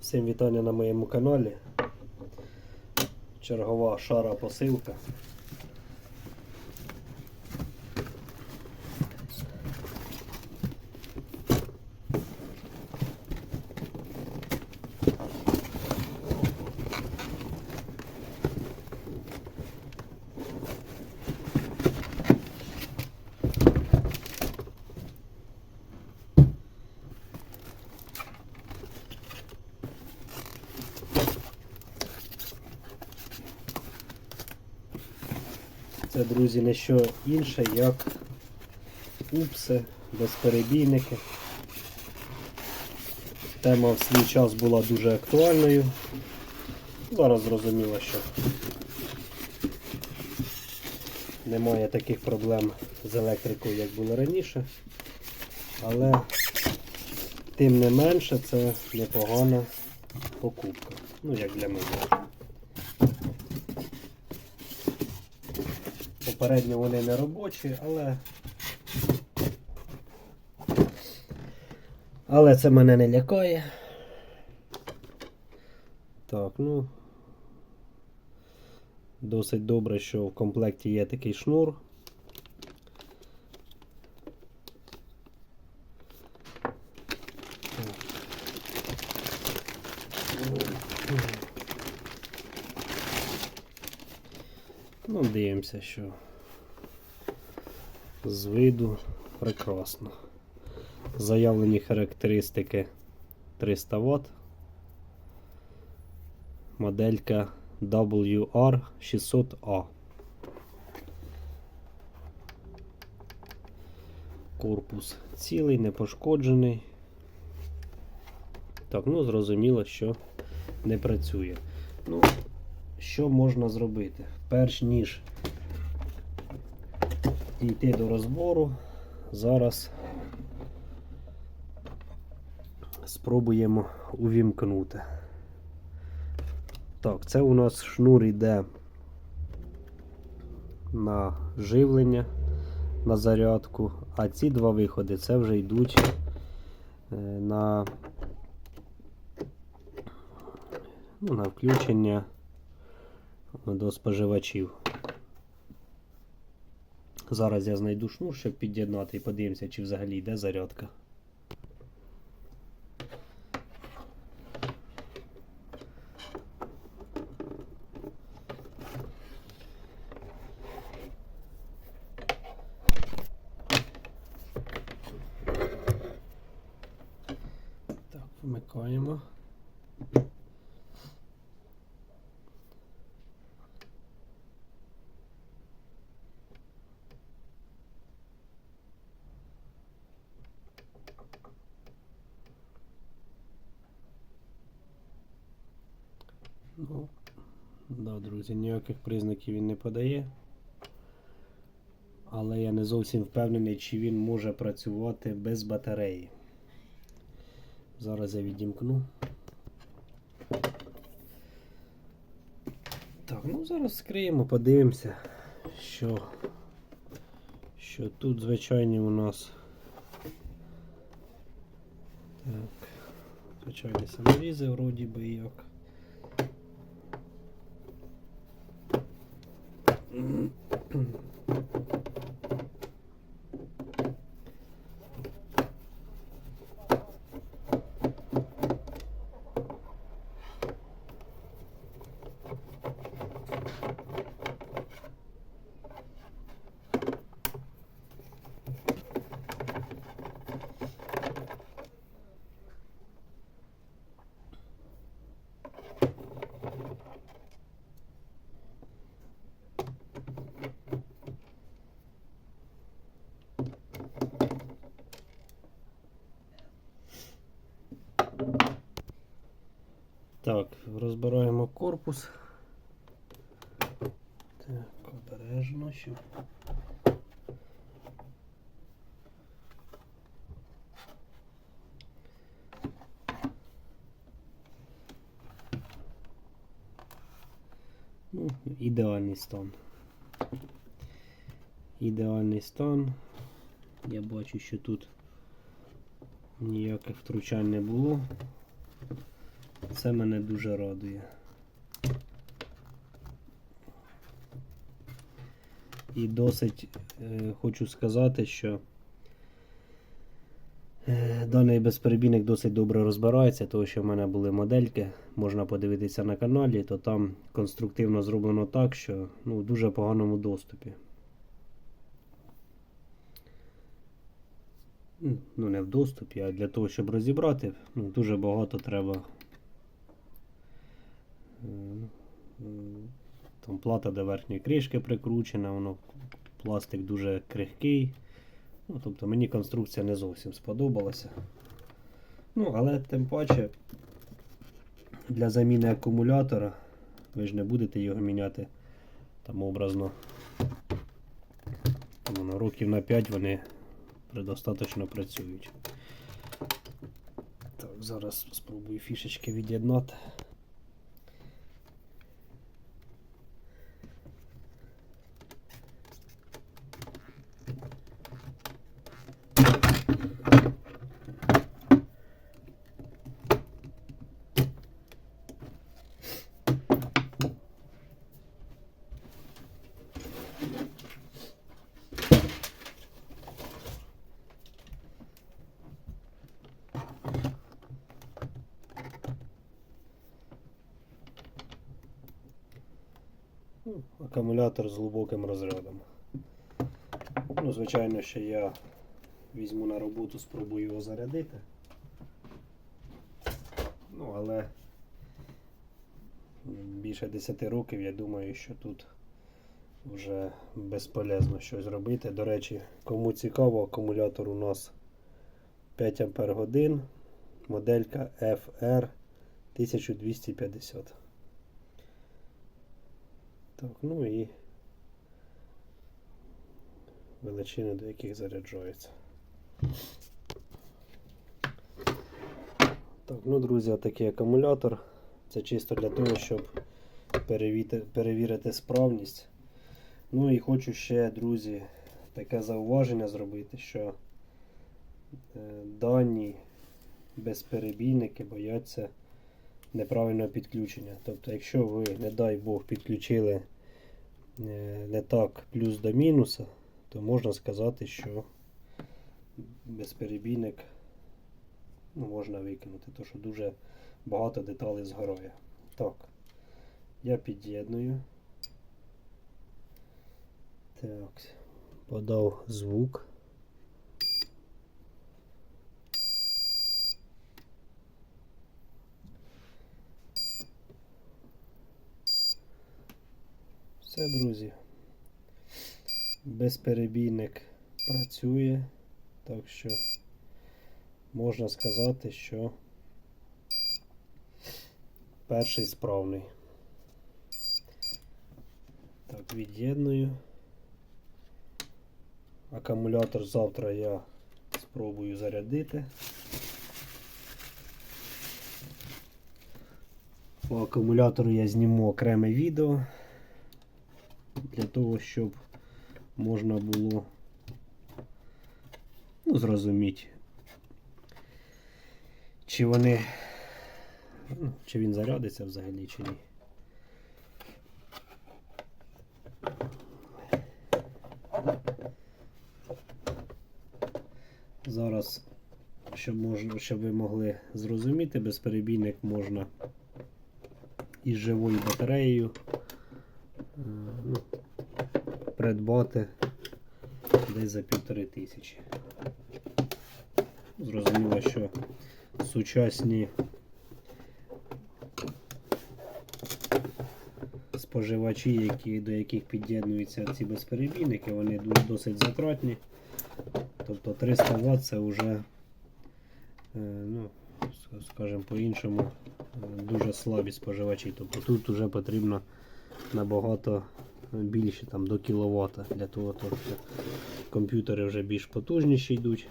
Всім вітання на моєму каналі. Чергова шара посилка. Це, друзі, не що інше, як упси, безперебійники. Тема в свій час була дуже актуальною. Зараз зрозуміло, що немає таких проблем з електрикою, як було раніше. Але тим не менше це непогана покупка. Ну, як для мене. Попередньо вони не робочі, але. Але це мене не лякає. Так, ну. Досить добре, що в комплекті є такий шнур. Ну, дивимося, що з виду прекрасно. Заявлені характеристики 300 Вт. Моделька WR600A. Корпус цілий, не пошкоджений. Так, ну зрозуміло, що не працює. Ну, що можна зробити? Перш ніж йти до розбору, зараз спробуємо увімкнути. Так, це у нас шнур йде на живлення, на зарядку, а ці два виходи це вже йдуть е, на, ну, на включення до споживачів. Зараз я знайду шнур, щоб під'єднати і подивимося, чи взагалі йде зарядка. Так, вмикаємо. Ну, да, друзі, ніяких признаків він не подає. Але я не зовсім впевнений, чи він може працювати без батареї. Зараз я відімкну. Так, ну зараз скриємо, подивимося, що, що тут звичайні у нас. Так, звичайні саморізи вроді би як. Так, розбираємо корпус. Так, обережно, щоб. Ну, ідеальний стан. Ідеальний стан. Я бачу, що тут ніяких втручань не було. Це мене дуже радує. І досить е, хочу сказати, що е, даний безперебійник досить добре розбирається, тому що в мене були модельки, можна подивитися на каналі, то там конструктивно зроблено так, що ну, в дуже поганому доступі. Ну, не в доступі, а для того, щоб розібрати, ну, дуже багато треба. Там плата до верхньої кришки прикручена, воно пластик дуже крихкий. Ну, тобто мені конструкція не зовсім сподобалася. Ну, але тим паче для заміни акумулятора ви ж не будете його міняти там образно. Воно років на 5 вони предостаточно працюють. Так, зараз спробую фішечки від'єднати. Ну, акумулятор з глибоким розрядом. Ну, звичайно, що я візьму на роботу, спробую його зарядити. Ну, але більше 10 років я думаю, що тут вже безполезно щось робити. До речі, кому цікаво, акумулятор у нас 5 Ампер годин, моделька FR 1250. Так, ну і величини, до яких заряджається. Так, ну, друзі, такий акумулятор. Це чисто для того, щоб перевіти, перевірити справність. Ну і хочу ще, друзі, таке зауваження зробити, що е, дані безперебійники бояться неправильного підключення. Тобто, якщо ви, не дай Бог, підключили е, не так плюс до мінуса, то можна сказати, що безперебійник ну, можна викинути, тому що дуже багато деталей згорає. Так, я під'єдную. Так, подав звук. Все, друзі. Безперебійник працює, так що можна сказати, що перший справний. Так, від'єдную. Акумулятор завтра я спробую зарядити. По акумулятору я зніму окреме відео для того, щоб можна було ну, зрозуміти, чи вони, чи він зарядиться взагалі, чи ні. Зараз, щоб, можна, щоб ви могли зрозуміти, безперебійник можна із живою батареєю придбати десь за півтори тисячі. Зрозуміло, що сучасні споживачі, які, до яких під'єднуються ці безперебійники, вони досить затратні. Тобто 300 Вт це вже, е, ну, скажімо по-іншому, е, дуже слабі споживачі. Тобто тут вже потрібно набагато більше там, до кіловата для того, що комп'ютери вже більш потужніші йдуть.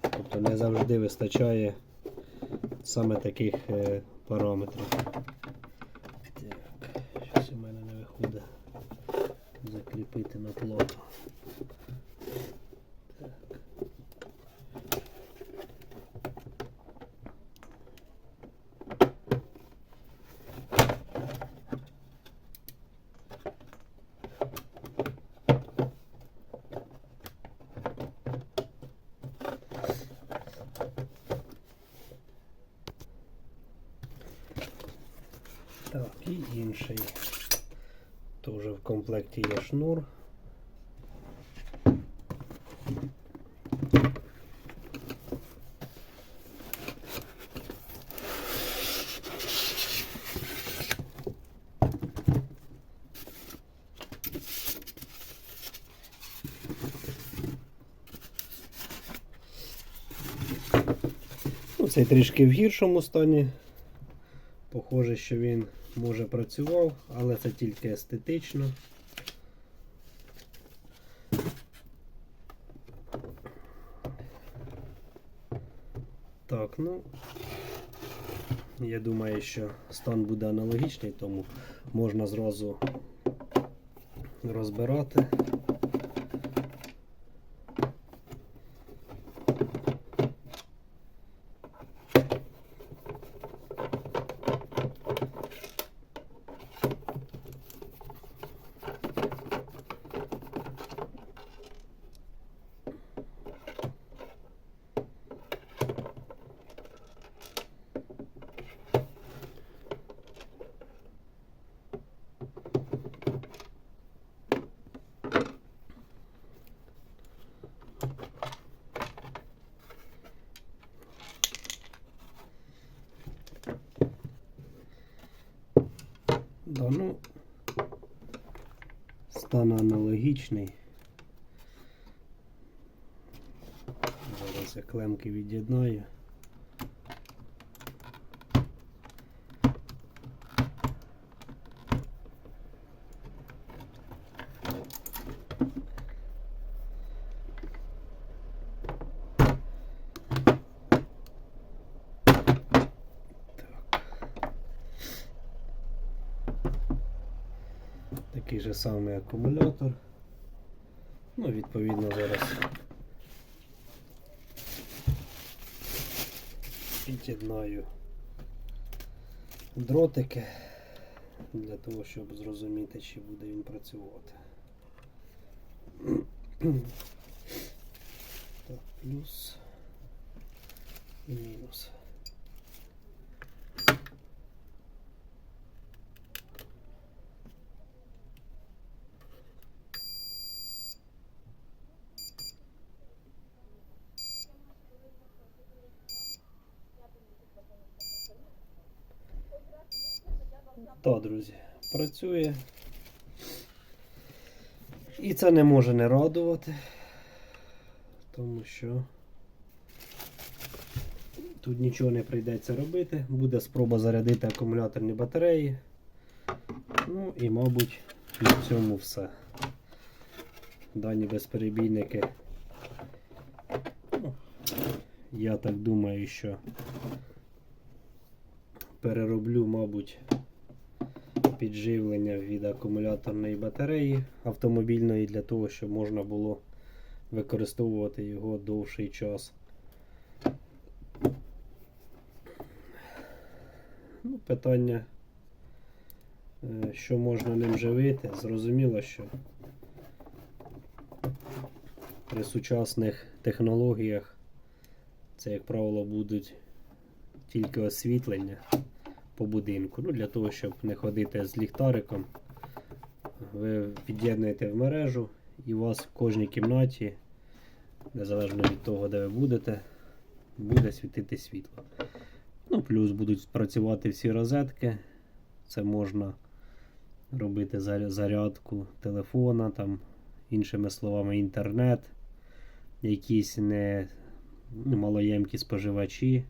Тобто не завжди вистачає саме таких е, параметрів. Так, щось у мене не виходить закріпити на плату. Так. Так, і інший. Теж в комплекті є шнур. Ну, цей трішки в гіршому стані. Похоже, що він може працював, але це тільки естетично. Так, ну я думаю, що стан буде аналогічний, тому можна зразу розбирати. Ну, стан аналогічний. Зараз я клемки від'єднаю. Такий же самий акумулятор. Ну, відповідно, зараз під'єднаю дротики для того, щоб зрозуміти, чи буде він працювати. Так, плюс і мінус. Так, друзі, працює. І це не може не радувати, тому що тут нічого не прийдеться робити. Буде спроба зарядити акумуляторні батареї. Ну і, мабуть, в цьому все. Дані безперебійники. Ну, я так думаю, що перероблю, мабуть, підживлення від акумуляторної батареї автомобільної для того, щоб можна було використовувати його довший час. Ну, питання, е, що можна ним живити, зрозуміло, що при сучасних технологіях це, як правило, будуть тільки освітлення по будинку. Ну, Для того, щоб не ходити з ліхтариком, ви під'єднуєте в мережу і у вас в кожній кімнаті, незалежно від того, де ви будете, буде світити світло. Ну, Плюс будуть працювати всі розетки. Це можна робити зарядку телефона, там, іншими словами, інтернет, якісь не малоємкі споживачі.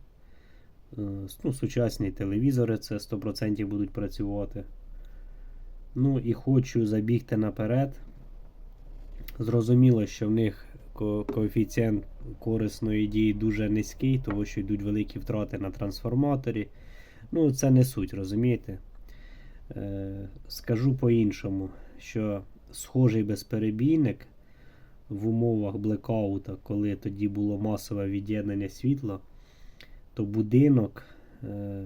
Е, Ну, сучасні телевізори це 100% будуть працювати. Ну і хочу забігти наперед. Зрозуміло, що в них ко- коефіцієнт корисної дії дуже низький, тому що йдуть великі втрати на трансформаторі. Ну, це не суть, розумієте? Е, скажу по-іншому, що схожий безперебійник в умовах блекаута, коли тоді було масове від'єднання світла, то будинок е,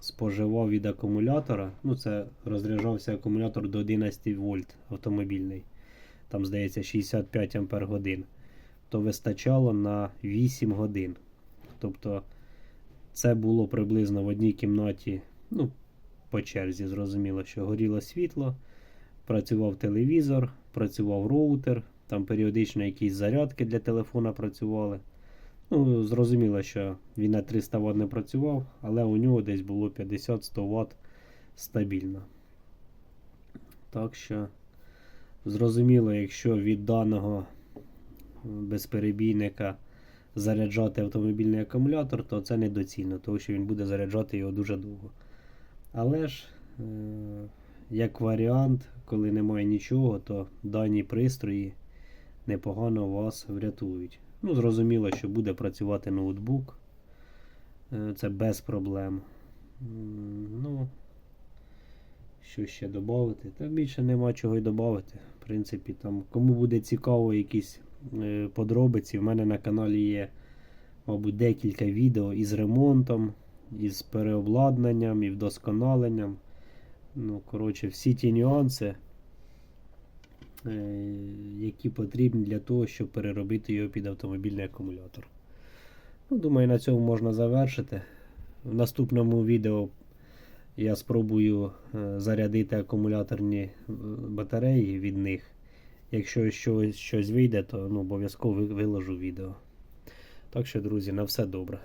споживав від акумулятора. Ну, це розряджався акумулятор до 11 вольт автомобільний. Там, здається, 65 ампер годин. То вистачало на 8 годин. Тобто це було приблизно в одній кімнаті. Ну, по черзі. Зрозуміло, що горіло світло, працював телевізор, працював роутер, там періодично якісь зарядки для телефона працювали. Ну, зрозуміло, що він на 300 Вт не працював, але у нього десь було 50-100 Вт стабільно. Так що, зрозуміло, якщо від даного безперебійника заряджати автомобільний акумулятор, то це недоцільно, тому що він буде заряджати його дуже довго. Але ж, е, як варіант, коли немає нічого, то дані пристрої непогано вас врятують. Ну, зрозуміло, що буде працювати ноутбук. Е, Це без проблем. Ну, що ще додати? Та більше нема чого й додати. В принципі, там, кому буде цікаво якісь е, подробиці, в мене на каналі є, мабуть, декілька відео із ремонтом, із переобладнанням і вдосконаленням. Ну, коротше, всі ті нюанси, які потрібні для того, щоб переробити його під автомобільний акумулятор. Ну, думаю, на цьому можна завершити. В наступному відео я спробую е, зарядити акумуляторні е, батареї від них. Якщо щось, щось вийде, то ну, обов'язково виложу відео. Так що, друзі, на все добре.